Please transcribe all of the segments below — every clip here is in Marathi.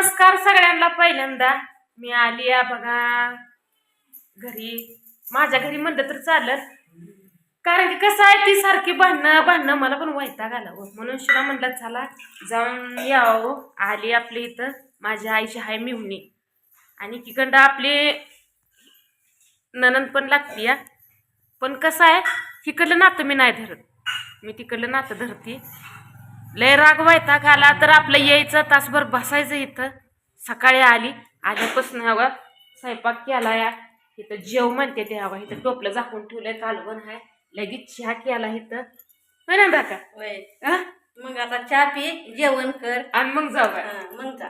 नमस्कार सगळ्यांना पहिल्यांदा. मी आली या बघा. घरी. माझ्या घरी म्हणलं तर चालत कारण की कसं आहे ती सारखी भांडणं भांडणं मला पण वैताग आला हो. म्हणून शिवा म्हणलं चला जाऊन यावं हो. आली आपली इथं. माझ्या आईची हाय मिवणी आणि तिकडं आपली ननंद पण लागती या पण कसं आहे तिकडलं नातं मी नाही धरत. मी तिकडलं नातं धरते. लय राग वैताग आला तर आपलं यायचं तासभर बसायचं इथं. सकाळी आली आल्यापासून हवा स्वयंपाक केला या. इथं जेव म्हणते ते हवा इथं टोपलं झाकून ठेवलंय कालवण आहे लगेच चहा केला इथं. होय ना दाका हा? मग आता चहा पी जेवण कर. आणि मग जाऊ हा, मग जा.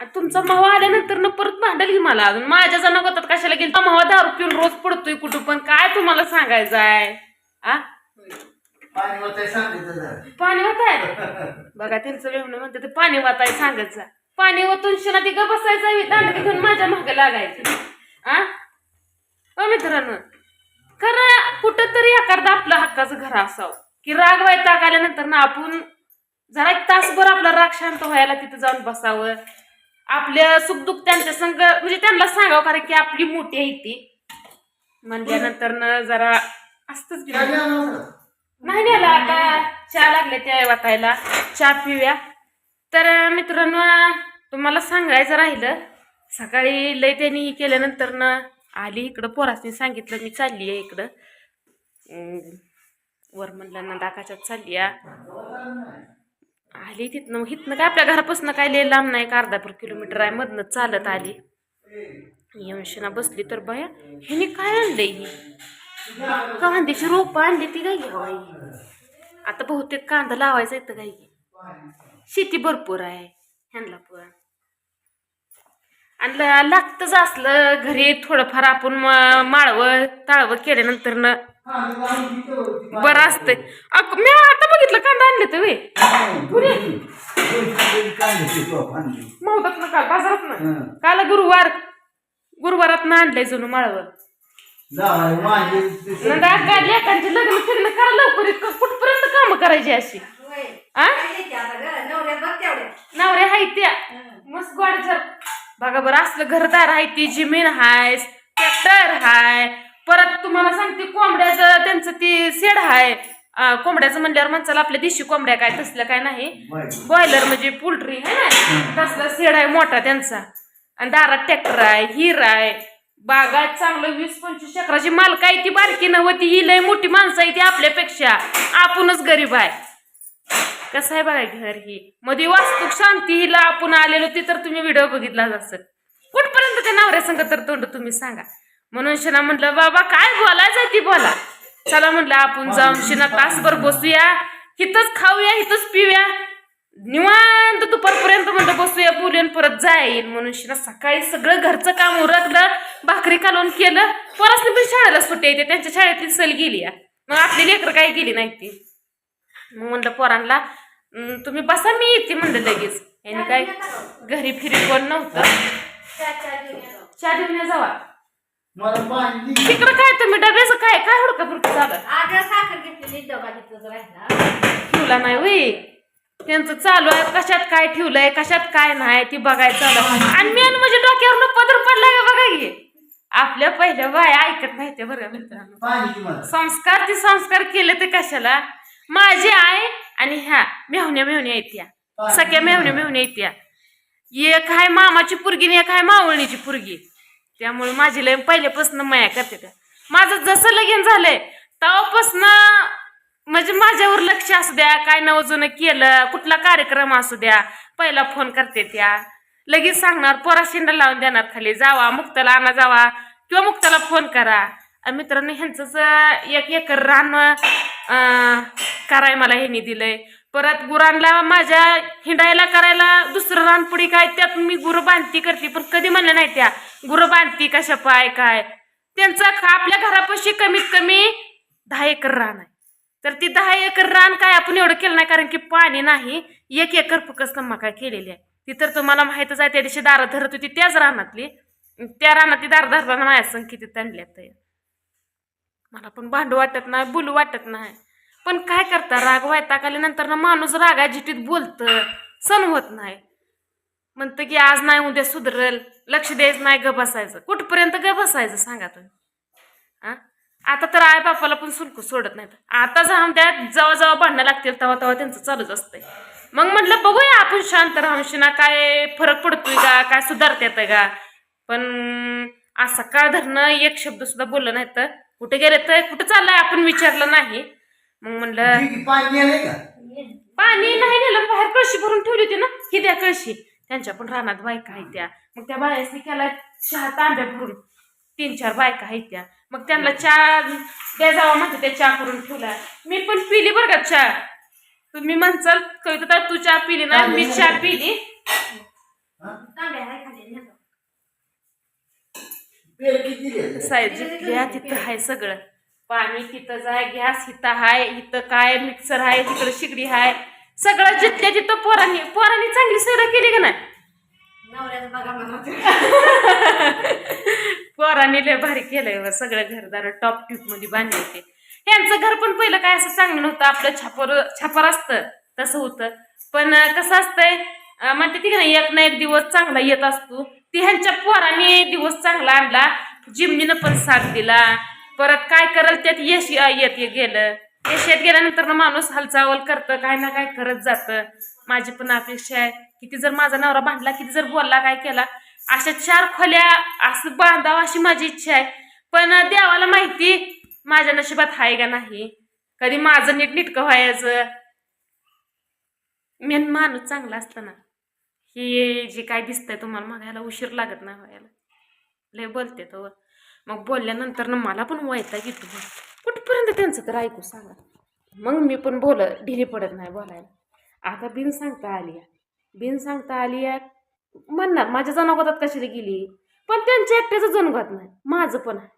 आणि तुमचा मावा आल्यानंतर ना परत भांडल की मला अजून. माझ्या जण होतात कशाला गेली मावा दारू पिऊन रोज पडतोय कुठं पण. काय तुम्हाला सांगायचं आहे आ पाणी होतंय सांगितलं जरा. पाणी होत आहे बघा त्यांचं वेवणं म्हणते ते पाणी वात आहे सांगत जा पाणी ओतून शिना ती बसायचं दांडकी घेऊन माझ्या मागे लागायचं. आ? हो मित्रांनो खरं कुठं तरी एखादं आपलं हक्काचं घर असावं. की राग वैताग आल्यानंतर ना आपण जरा एक तासभर आपला राग शांत व्हायला तिथं जाऊन बसावं. आपल्या सुखदुःख त्यांच्या संग म्हणजे त्यांना सांगावं कारण की आपली मोठी आहे ती. म्हणल्यानंतर ना जरा असतच काय नव्हतं? नाही आता. चहा लागले त्या वाटायला. चहा पिऊया. तर मित्रांनो तुम्हाला सांगायचं राहिलं सकाळी लय त्यांनी हे केल्यानंतर ना आली इकडं पोरासनी सांगितलं मी चालली आहे इकडं. वर म्हणलं ना दाकाच्यात चालली आली तिथनं मग इथनं काय आपल्या घरापासून काय लय लांब नाही एक अर्धा पर किलोमीटर आहे मधनं चालत आली. येऊन बसली तर बया हिने काय आणलंय ही? कांद्याची रोपं आणली ती काय घ्यावाई आता बहुतेक कांदा लावायचा इथं काय शेती भरपूर आहे ह्यांना पण आणि लागतच असलं घरी थोडंफार आपण माळवं ताळवं केल्यानंतर न. बरं असतंय मी आता बघितलं कांदा आणले तर वे. मौदात ना काल बाजारात ना. काल गुरुवार गुरुवारात ना आणलंय जणू माळवं नंदा काय लेकांचे लग्न फिरणं करा लवकर इतकं कुठपर्यंत कामं करायची अशी? होय. आ? नवरे हाय त्या. हं. मस्त गोडचर बघा बरं असलं घरदार आहे ती जमीन हाय ट्रॅक्टर हाय. परत तुम्हाला सांगते कोंबड्याचं त्यांचं ती शेड हाय. कोंबड्याचं म्हणल्यावर माणसाला आपल्या देशी कोंबड्या काय तसलं काय नाही. बाय. बॉयलर म्हणजे पोल्ट्री है ना? तसला शेड आहे मोठा त्यांचा. आणि दारात ट्रॅक्टर आहे हिर आहे बागात चांगलं वीस पंचवीस चक्राची मालक आहे ती बारकी नव्हती. ही लय मोठी माणसं आहे ती आपल्यापेक्षा. आपणच गरीब आहे. कसं आहे बघा घर ही. मध्ये वास्तुक शांती हिला आपण आलेलो ती तर तुम्ही व्हिडिओ बघितलाच असेल. कुठपर्यंत त्या नवऱ्या संग तर तोंड तुम्ही सांगा. म्हणून शिना म्हटलं बाबा काय बोलायचं ती बोला. चला म्हटलं आपण जाऊन शिना तासभर बसूया. हिथंच खाऊया हिथंच पिऊया निवांत दुपारपर्यंत म्हणलं बसूया बोलून परत जाईल म्हणून शिना सकाळी सगळं घरचं काम उरकलं भाकरी कालवून केलं परत पण शाळेला सुट्टी येते त्यांच्या शाळेतली सल गेली या. मग आपली लेकरं काही गेली नाही ती? मग म्हणलं पोरांना "अं, तुम्ही बसा मी येते म्हणलं लगेच. यांनी काय घरी फिरी कोण नव्हतं. चहा घेऊन जावा. तिकडं काय तुम्ही डब्याचं काय काय हुडका पुरतं झालं? अगं साखर घेतलेली डबा तिथंच राहिला. ठेवला नाही वय त्यांचं चालू आहे कशात काय ठेवलंय कशात काय नाही ती बघायचं आणि मेन म्हणजे डोक्यावर पदर पडलाय बघा की? आपल्या पहिल्या बाय ऐकत नाही ते बरं मित्रांनो. संस्कार ते संस्कार केले ते कशाला? माझी आई आणि ह्या मेहण्या मेहण्या येत्या सगळ्या मेहण्या मेहण्या येत्या एक आहे मामाची पुरगी आणि एक आहे मावळणीची पुरगी. त्यामुळे माझी लय पहिल्यापासून माया करते त्या. माझं जसं लगीन झालंय तेव्हापासून म्हणजे माझ्यावर लक्ष असू द्या काय नवजून केलं कुठला कार्यक्रम असू द्या पहिला फोन करते त्या. लगेच सांगणार पोराशिंडा लावून देणार खाली जावा मुक्ताला आणा जावा किंवा मुक्ताला फोन करा. मित्रांनो ह्यांचंच एक एकर रान कराय मला ह्यांनी दिलंय. परत गुरांना माझ्या हिंडायला करायला दुसरं रानपुडी काय त्यात मी गुरं बांधती करते पण कधी म्हणलं नाही त्या. गुरं बांधती कशा पाय काय? त्यांचं आपल्या घरापाशी कमीत कमी दहा एकर रान आहे. तर ती दहा एकर रान काय आपण एवढं केलं नाही कारण की पाणी नाही एक एकर फकस्त मका केलेली आहे. ती तर तुम्हाला माहीतच आहे त्या दिवशी दारं धरत होती त्याच रानातली. त्या रानातली दार धरताना माझ्या संग किती ताणल्यात मला पण भांडू वाटत नाही बोलू वाटत नाही. पण काय करता राग वैताग नंतर ना माणूस रागा जिटीत बोलतं सण होत नाही. म्हणतं की आज नाही उद्या सुधरल. लक्ष द्यायचं नाही ग बसायचं. कुठपर्यंत ग बसायचं सांगा तुम्ही? आ? आता तर आई बापाला पण सुलकू सोडत नाहीत. आता जाऊन त्या जेव्हा जेव्हा भांडणं लागतील तेव्हा तेव्हा त्यांचं चालूच असतंय. मग म्हटलं बघूया आपण शांत राहून ना काय फरक पडतोय का? काय सुधारता का? पण आज सकाळ धरणं एक शब्द सुद्धा बोललं नाही तर कुठे गेले तर कुठं चाललंय? आपण विचारलं नाही. मग म्हणलं पाणी नाही नेलं. बाहेर कळशी भरून ठेवली होती ना? ही द्या कळशी. त्यांच्या पण रानात बायका आहेत त्या. मग त्या बायासनी केला चहा तांब्या भरून. तीन चार बायका आहेत त्या. मग त्यांना चहा द्या जावा म्हणते त्या चहा करून ठेवला. मी पण पिली बरं का चहा. तुम्ही म्हणचाल कविता तू चहा पिली ना? मी चहा पिली. हा? साईज घ्या तिथं आहे सगळं. पाणी तिथंच आहे गॅस इथं आहे इथं काय मिक्सर आहे तिकडं शिगडी आहे सगळं जिथल्या तिथं पोरांनी पोरांनी चांगली सेवा केली का नाही? पोरांनी लय भारी केलंय सगळं घरदार टॉप ट्यूबमध्ये बांधले होते यांचं घर पण पहिलं काय असं चांगलं नव्हतं आपलं छापर छापर असतं तसं होतं. पण कसं असतंय म्हणते ती का एक ना एक दिवस चांगला येत असतो. ती ह्यांच्या पोरांनी दिवस चांगला आणला जिमनीनं पण साथ दिला. परत काय करल त्यात यश येत गेलं. यशात गेल्यानंतर ना माणूस हालचाल करतं काय ना काय करत जातं. माझी पण अपेक्षा आहे किती जर माझा नवरा भांडला किती जर बोलला काय केला अशा चार खोल्या असं बांधावं अशी माझी इच्छा आहे. पण देवाला माहिती माझ्या नशिबात आहे का नाही? कधी माझं नीट नीटकं व्हायचं. मेन माणूस चांगला असतं ना हे जे काय दिसतंय तुम्हाला मागायला उशीर लागत नाही व्हायला. लय बोलते तो. मग बोलल्यानंतर ना मला पण वयता की बघ. कुठपर्यंत त्यांचं तर ऐकू सांगा. मग मी पण बोल ढिली पडत नाही बोलायला. आता बिन सांगता आली बिन सांगता आली म्हणणार माझ्या जनागोतात कशाला गेली? पण त्यांच्या एकट्याचं जणगत नाही माझं पण आहे.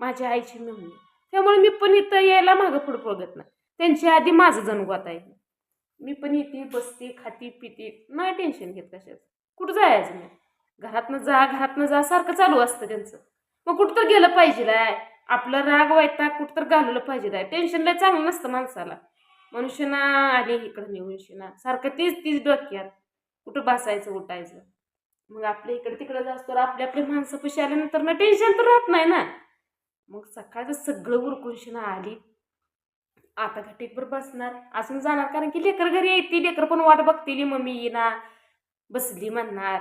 माझ्या आईची मिळून त्यामुळे मी पण इथं यायला मागं पुढं बघत नाही. त्यांच्या आधी माझं जणगत आहे. मी पण येते बसते खाती पिते. नाही टेन्शन घेत कशाचं? कुठं जायचं नाही घरातनं जा घरातनं जा सारखं चालू असतं त्यांचं. मग कुठं तर गेलं पाहिजे आपलं राग वायता कुठं तर घालवलं पाहिजे आहे. टेन्शन लय चांगलं नसतं माणसाला. मनुष्यना आले इकडं निवूनशिना सारखं तीच तीच डोक्यात. कुठं बसायचं उठायचं. मग आपल्या इकडे तिकडे जास्त आपल्या आपल्या माणसं पशी आल्यानंतर ना टेन्शन तर राहत नाही ना. मग सकाळचं सगळं उरकुंशी ना आली. आता घाटीकवर बसणार. अजून जाणार कारण की लेकर घरी येते. लेकर पण वाट बघतील. मम्मी येईना बसली म्हणणार.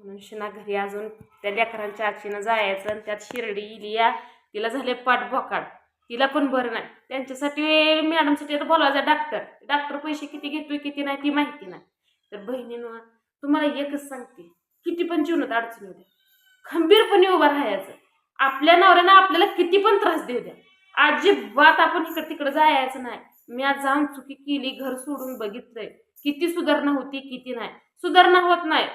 म्हणून शिना घरी अजून त्या लेकरांच्या आक्षीनं जायचं आणि त्यात शिर्डी इलिया तिला झाले पाठ बोकाड. तिला पण बरं नाही. त्यांच्यासाठी मॅडमसाठी आता बोलायचं डॉक्टर डॉक्टर पैसे किती घेतोय किती नाही ती माहिती नाही. तर बहिणीनं तुम्हाला एकच सांगते. किती पण जीवनात अडचणी होत्या खंबीरपणे उभं राहायचं. आपल्या नवऱ्यानं आपल्याला किती पण त्रास देऊ द्या. अजिबात आपण इकडे तिकडं जायचं नाही. मी आज जाऊन चुकी केली घर सोडून बघितलंय. किती सुधारणा होती किती नाही. सुधारणा होत नाही.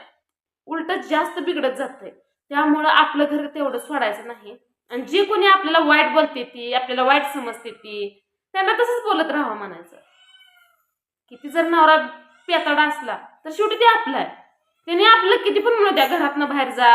उलट जास्त बिघडत जातंय. त्यामुळं आपलं घर तेवढं सोडायचं नाही. आणि जे कोणी आपल्याला वाईट बोलते ती आपल्याला वाईट समजते ती त्यांना तसंच बोलत राहावं म्हणायचं. किती जर नवरा पेताडा असला तर शेवटी ते आपला आहे. त्याने आपलं किती पण म्हणू द्या घरातनं बाहेर जा.